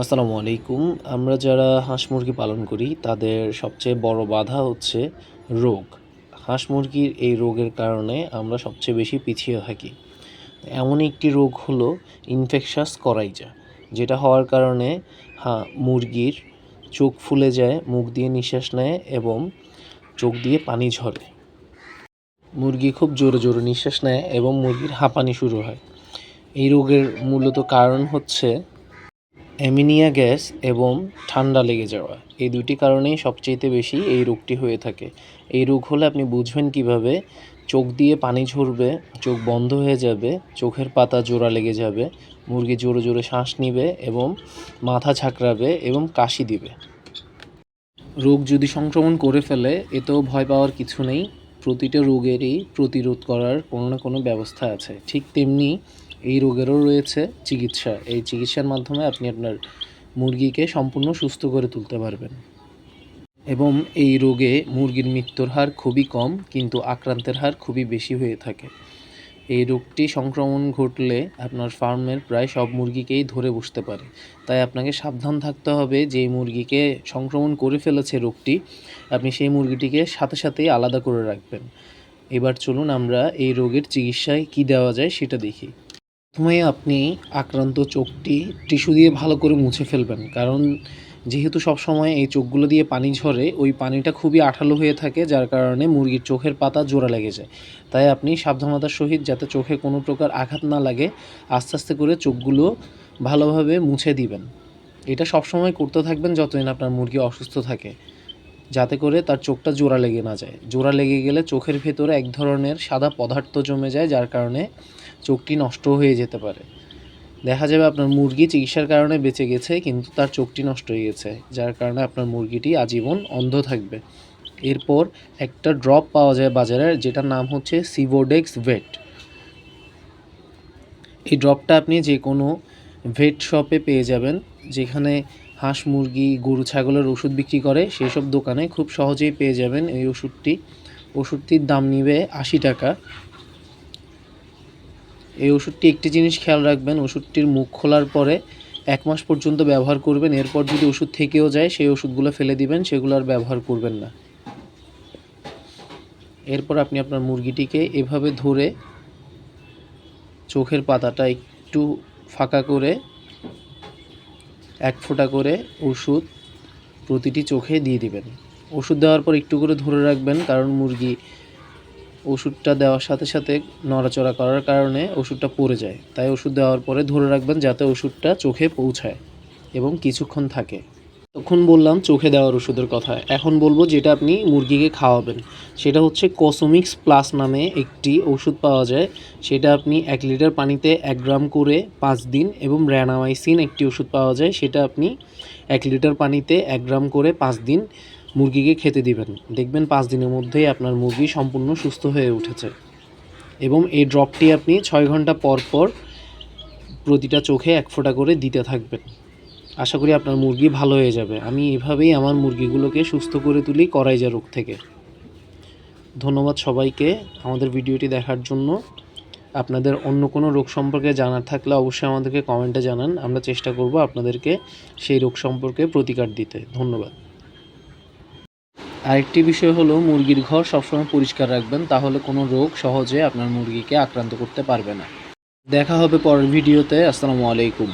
আসসালামু আলাইকুম। আমরা যারা হাঁস মুরগি পালন করি, তাদের সবচেয়ে বড় বাধা হচ্ছে রোগ। হাঁস মুরগির এই রোগের কারণে আমরা সবচেয়ে বেশি পিছিয়ে থাকি। এমন একটি রোগ হলো ইনফেকশাস করাইজা যেটা হওয়ার কারণে হ্যাঁ মুরগির চোখ ফুলে যায়, মুখ দিয়ে নিঃশ্বাস নেয় এবং চোখ দিয়ে পানি ঝরে। মুরগি খুব জোরে জোরে নিঃশ্বাস নেয় এবং মুরগির হাঁপানি শুরু হয়। এই রোগের মূলত কারণ হচ্ছে অ্যামিনিয়া গ্যাস এবং ঠান্ডা লেগে যাওয়া। এই দুটি কারণেই সবচেয়েতে বেশি এই রোগটি হয়ে থাকে। এই রোগ হলে আপনি বুঝবেন কীভাবে চোখ দিয়ে পানি ঝরবে, চোখ বন্ধ হয়ে যাবে, চোখের পাতা জোড়া লেগে যাবে, মুরগি জোরে জোরে শ্বাস নিবে এবং মাথা ঝাঁকড়াবে এবং কাশি দিবে। রোগ যদি সংক্রমণ করে ফেলে, এতেও ভয় পাওয়ার কিছু নেই। প্রতিটা রোগেরই প্রতিরোধ করার কোনো না কোনো ব্যবস্থা আছে। ঠিক তেমনি এই রোগেরও রয়েছে চিকিৎসা। এই চিকিৎসার মাধ্যমে আপনি আপনার মুরগিকে সম্পূর্ণ সুস্থ করে তুলতে পারবেন। এবং এই রোগে মুরগির মৃত্যুর হার খুবই কম, কিন্তু আক্রান্তের হার খুবই বেশি হয়ে থাকে। এই রোগটি সংক্রমণ ঘটলে আপনার ফার্মের প্রায় সব মুরগিকেই ধরে বসতে পারে। তাই আপনাকে সাবধান থাকতে হবে যে মুরগিকে সংক্রমণ করে ফেলেছে রোগটি, আপনি সেই মুরগিটিকে সাথে সাথেই আলাদা করে রাখবেন। এবার চলুন আমরা এই রোগের চিকিৎসায় কী দেওয়া যায় সেটা দেখি। প্রথমে আপনি আক্রান্ত চোখটি টিস্যু দিয়ে ভালো করে মুছে ফেলবেন। কারণ যেহেতু সবসময় এই চোখগুলো দিয়ে পানি ঝরে, ওই পানিটা খুবই আঠালো হয়ে থাকে, যার কারণে মুরগির চোখের পাতা জোড়া লেগে যায়। তাই আপনি সাবধানতার সহিত যাতে চোখে কোনো প্রকার আঘাত না লাগে, আস্তে আস্তে করে চোখগুলো ভালোভাবে মুছে দিবেন। এটা সবসময় করতে থাকবেন যতদিন আপনার মুরগি অসুস্থ থাকে। যাতে করে তার চোখটা জোড়া লেগে না যায়। জোড়া লেগে গেলে চোখের ভেতরে এক ধরনের সাদা পদার্থ জমে যায়, যার কারণে চোখটি নষ্ট হয়ে যেতে পারে। দেখা যাবে আপনার মুরগি চিকিৎসার কারণে বেঁচে গেছে, কিন্তু তার চোখটি নষ্ট হয়ে গেছে, যার কারণে আপনার মুরগিটি আজীবন অন্ধ থাকবে। এরপর একটা ড্রপ পাওয়া যায় বাজারে, যেটার নাম হচ্ছে সিভোডেক্স ভেট এই ড্রপটা আপনি যে কোনো ভেট শপে পেয়ে যাবেন, যেখানে হাঁস, মুরগি, গরু, ছাগলের ওষুধ বিক্রি করে সেই সব দোকানে খুব সহজেই পেয়ে যাবেন এই ওষুধটি। ওষুধটির দাম নিবে আশি টাকা। এই ওষুধটি একটি জিনিস খেয়াল রাখবেন, ওষুধটির মুখ খোলার পরে এক মাস পর্যন্ত ব্যবহার করবেন, এরপর যদি ওষুধ থেকেও যায়, সেই ওষুধগুলো ফেলে দিবেন, সেগুলো আর ব্যবহার করবেন না। এরপর আপনি আপনার মুরগিটিকে এভাবে ধরে চোখের পাতাটা একটু ফাঁকা করে, এক ফোঁটা করে ওষুধ প্রতিটি চোখে দিয়ে দিবেন। ওষুধ দেওয়ার পর একটু করে ধরে রাখবেন, কারণ মুরগি ওষুধটা দেওয়ার সাথে সাথে নড়াচড়া করার কারণে ওষুধটা পড়ে যায়। তাই ওষুধ দেওয়ার পরে ধরে রাখবেন যাতে ওষুধটা চোখে পৌঁছায় এবং কিছুক্ষণ থাকে। তখন বললাম চোখে দেওয়ার ওষুধের কথা। এখন বলব যেটা আপনি মুরগিকে খাওয়াবেন। সেটা হচ্ছে কসমিক্স প্লাস নামে একটি ওষুধ পাওয়া যায়। সেটা আপনি এক লিটার পানিতে এক গ্রাম করে পাঁচ দিন এবং র্যানামাইসিন একটি ওষুধ পাওয়া যায়। সেটা আপনি এক লিটার পানিতে এক গ্রাম করে পাঁচ দিন মুরগিকে খেতে দিবেন। দেখবেন পাঁচ দিনের মধ্যেই আপনার মুরগি সম্পূর্ণ সুস্থ হয়ে উঠেছে। এবং এই ড্রপটি আপনি ছয় ঘণ্টা পর পর প্রতিটা চোখে এক ফোঁটা করে দিতে থাকবেন। আশা করি আপনার মুরগি ভালো হয়ে যাবে। আমি এভাবেই আমার মুরগিগুলোকে সুস্থ করে তুলি করাইজা রোগ থেকে। ধন্যবাদ সবাইকে আমাদের ভিডিওটি দেখার জন্য। আপনাদের অন্য কোনো রোগ সম্পর্কে জানার থাকলে অবশ্যই আমাদেরকে কমেন্টে জানান। আমরা চেষ্টা করব আপনাদেরকে সেই রোগ সম্পর্কে প্রতিকার দিতে। ধন্যবাদ। আরেকটি বিষয় হলো, মুরগির ঘর সবসময় পরিষ্কার রাখবেন, তাহলে কোনো রোগ সহজে আপনার মুরগিকে আক্রান্ত করতে পারবে না। দেখা হবে পরের ভিডিওতে। আসসালামু আলাইকুম।